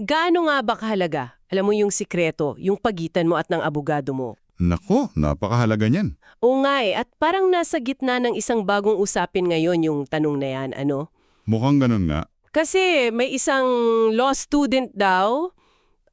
Gaano nga ba kahalaga? Alam mo yung sikreto, yung pagitan mo at ng abogado mo. Nako, napakahalaga niyan. Oo nga eh, at parang nasa gitna ng isang bagong usapin ngayon yung tanong na yan, ano? Mukhang ganun nga. Kasi may isang law student daw,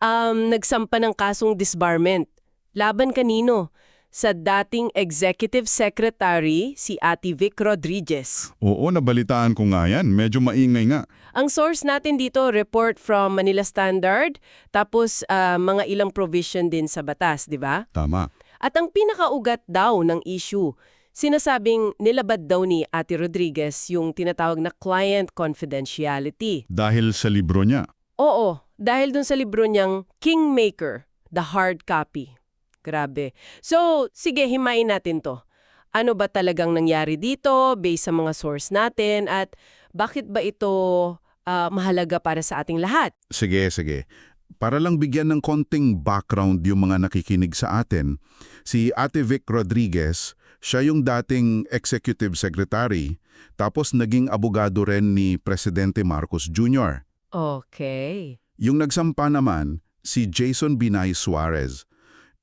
um, nagsampa ng kasong disbarment. Laban kanino? Sa dating executive secretary, si Ate Vic Rodriguez. Oo, nabalitaan ko nga yan. Medyo maingay nga. Ang source natin dito, report from Manila Standard, tapos ah, mga ilang provision din sa batas, di ba? Tama. At ang pinakaugat daw ng issue, sinasabing nilabad daw ni Ate Rodriguez yung tinatawag na client confidentiality. Dahil sa libro niya. Oo, dahil dun sa libro niyang Kingmaker, The Hard Copy. Grabe. So, sige, himayin natin to. Ano ba talagang nangyari dito based sa mga source natin at bakit ba ito ah, mahalaga para sa ating lahat? Sige, sige. Para lang bigyan ng konting background yung mga nakikinig sa atin, si Ate Vic Rodriguez, siya yung dating executive secretary, tapos naging abogado rin ni Presidente Marcos Jr. Okay. Yung nagsampa naman, si Jason Binay Suarez.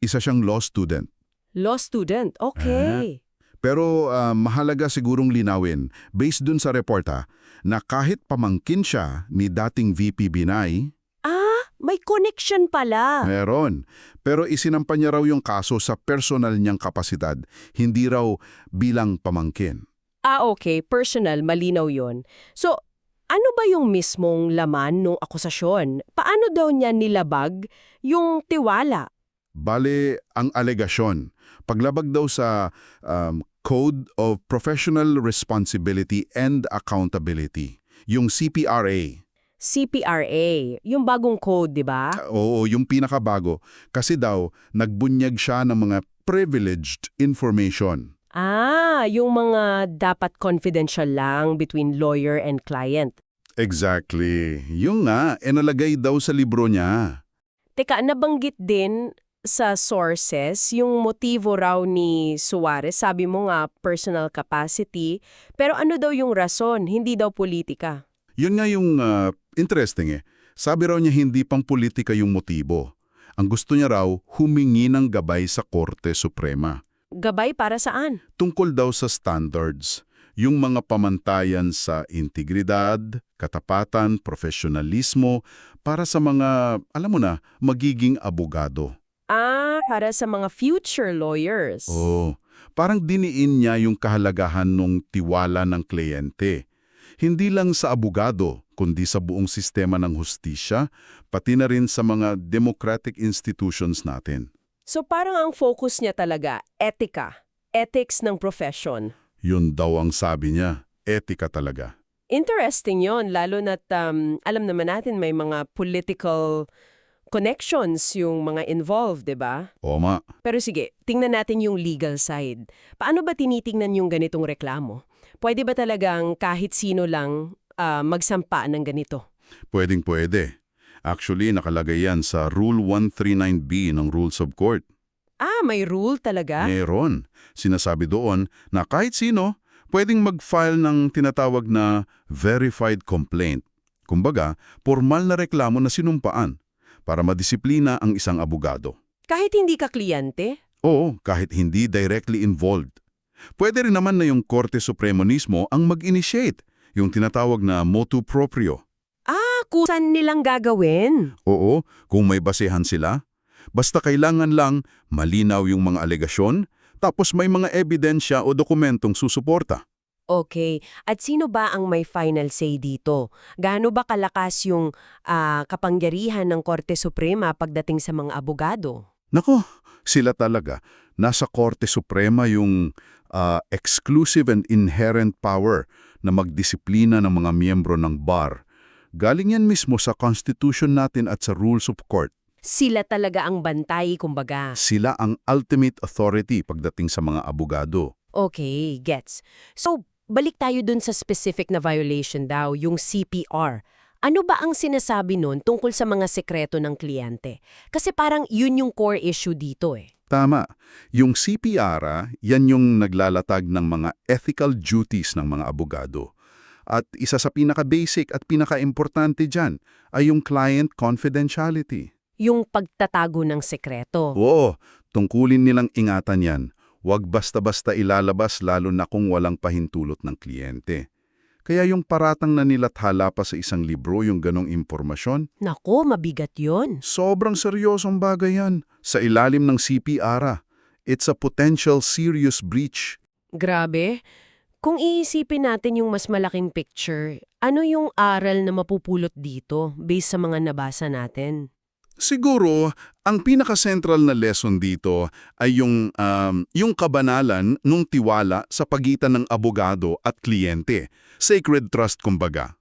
Isa siyang law student. Law student, okay. Pero ah, mahalaga sigurong linawin, based dun sa reporta, na kahit pamangkin siya ni dating VP Binay, Ah, may connection pala. meron. Pero isinampa niya raw yung kaso sa personal niyang kapasidad, hindi raw bilang pamangkin. Ah, okay. Personal, malinaw yon. So, ano ba yung mismong laman ng akusasyon? Paano daw niya nilabag yung tiwala? Bale, ang alegasyon, paglabag daw sa um, Code of Professional Responsibility and Accountability, yung CPRA. CPRA, yung bagong code, di ba? Oo, yung pinakabago. Kasi daw, nagbunyag siya ng mga privileged information. Ah, yung mga dapat confidential lang between lawyer and client. Exactly. Yung nga, enalagay daw sa libro niya. Teka, nabanggit din sa sources yung motibo raw ni Suarez. Sabi mo nga, personal capacity. Pero ano daw yung rason? Hindi daw politika. Yun nga yung ah, interesting eh. Sabi raw niya hindi pang politika yung motibo. Ang gusto niya raw, humingi ng gabay sa Korte Suprema. Gabay para saan? Tungkol daw sa standards, yung mga pamantayan sa integridad, katapatan, profesionalismo, para sa mga, alam mo na, magiging abogado. Ah, para sa mga future lawyers. Oo. Parang diniin niya yung kahalagahan ng tiwala ng kliyente. Hindi lang sa abogado, kundi sa buong sistema ng hustisya, pati na rin sa mga democratic institutions natin. So parang ang focus niya talaga, etika, ethics ng profession. Yun daw ang sabi niya, etika talaga. Interesting yon lalo na't um, alam naman natin may mga political connections yung mga involved, di ba? Oma, Pero sige, tingnan natin yung legal side. Paano ba tinitingnan yung ganitong reklamo? Pwede ba talagang kahit sino lang ah, magsampa ng ganito? pwedeng pwede. Actually, nakalagay yan sa Rule 139B ng Rules of Court. Ah, may rule talaga? Meron. Sinasabi doon na kahit sino, pwedeng mag-file ng tinatawag na verified complaint. Kumbaga, formal na reklamo na sinumpaan para madisiplina ang isang abogado. Kahit hindi ka kliyente? Oo, kahit hindi directly involved. Pwede rin naman na yung Korte Supremo mismo ang mag-initiate, yung tinatawag na motu proprio. Ah, kusan nilang gagawin? Oo, kung may basehan sila. Basta kailangan lang malinaw yung mga alegasyon, tapos may mga ebidensya o dokumentong susuporta. Okay. At sino ba ang may final say dito? Gaano ba kalakas yung ah, kapangyarihan ng Korte Suprema pagdating sa mga abogado? Nako, sila talaga. Nasa Korte Suprema yung ah, exclusive and inherent power na magdisiplina ng mga miyembro ng bar. Galing yan mismo sa Constitution natin at sa Rules of Court. Sila talaga ang bantay, kumbaga. Sila ang ultimate authority pagdating sa mga abogado. Okay, gets. So, balik tayo dun sa specific na violation daw, yung CPR. Ano ba ang sinasabi nun tungkol sa mga sekreto ng kliyente? Kasi parang yun yung core issue dito eh. Tama. Yung CPR, ah, yan yung naglalatag ng mga ethical duties ng mga abogado. At isa sa pinaka-basic at pinaka-importante dyan ay yung client confidentiality. Yung pagtatago ng sekreto. Oo, tungkulin nilang ingatan yan. Huwag basta-basta ilalabas lalo na kung walang pahintulot ng kliyente. Kaya yung paratang na nilathala pa sa isang libro yung ganong impormasyon, Nako, mabigat yon. sobrang seryosong bagay yan. Sa ilalim ng CPR, it's a potential serious breach. Grabe. Kung iisipin natin yung mas malaking picture, ano yung aral na mapupulot dito based sa mga nabasa natin? Siguro, ang pinaka-central na lesson dito ay yung, um, yung kabanalan nung tiwala sa pagitan ng abogado at kliyente. Sacred trust kumbaga.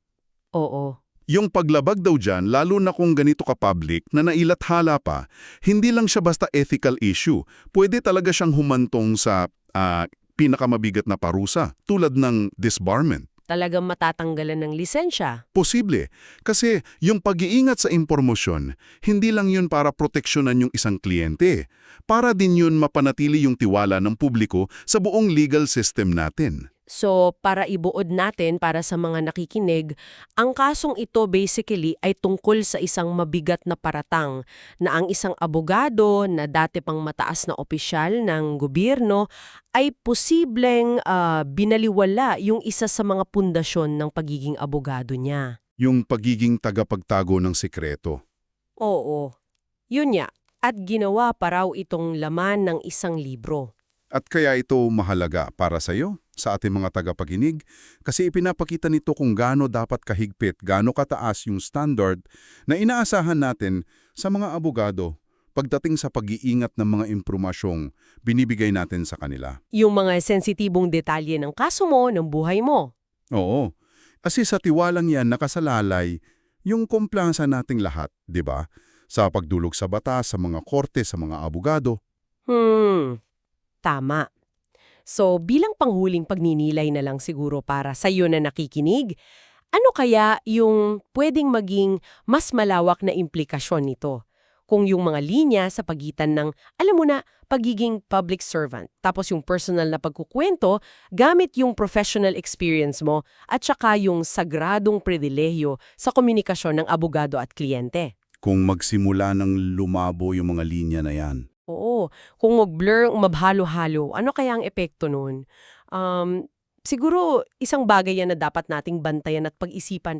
Oo. Yung paglabag daw dyan, lalo na kung ganito ka-public na nailathala pa, hindi lang siya basta ethical issue. Pwede talaga siyang humantong sa ah, pinakamabigat na parusa, tulad ng disbarment. Talagang matatanggalan ng lisensya. Posible. Kasi yung pag-iingat sa impormasyon, hindi lang yun para proteksyonan yung isang kliyente. Para din yun mapanatili yung tiwala ng publiko sa buong legal system natin. So, para ibuod natin para sa mga nakikinig, ang kasong ito basically ay tungkol sa isang mabigat na paratang na ang isang abogado na dati pang mataas na opisyal ng gobyerno ay posibleng ah, binaliwala yung isa sa mga pundasyon ng pagiging abogado niya. Yung pagiging tagapagtago ng sekreto. Oo, yun niya. At ginawa pa raw itong laman ng isang libro. At kaya ito mahalaga para sa iyo, sa ating mga tagapakinig, kasi ipinapakita nito kung gaano dapat kahigpit, gaano kataas yung standard na inaasahan natin sa mga abogado pagdating sa pag-iingat ng mga impormasyong binibigay natin sa kanila. Yung mga sensitibong detalye ng kaso mo, ng buhay mo. Oo, kasi sa tiwalang yan nakasalalay yung kumpiyansa nating lahat, di ba? Sa pagdulog sa batas, sa mga korte, sa mga abogado. Hmm, tama. So, bilang panghuling pagninilay na lang siguro para sa iyo na nakikinig, ano kaya yung pwedeng maging mas malawak na implikasyon nito? Kung yung mga linya sa pagitan ng, alam mo na, pagiging public servant, tapos yung personal na pagkukwento gamit yung professional experience mo at saka yung sagradong pribilehyo sa komunikasyon ng abogado at kliyente. Kung magsimula ng lumabo yung mga linya na yan. Oo. Kung mag-blur, mabhalo-halo, ano kaya ang epekto nun? Um, siguro, isang bagay yan na dapat nating bantayan at pag-isipan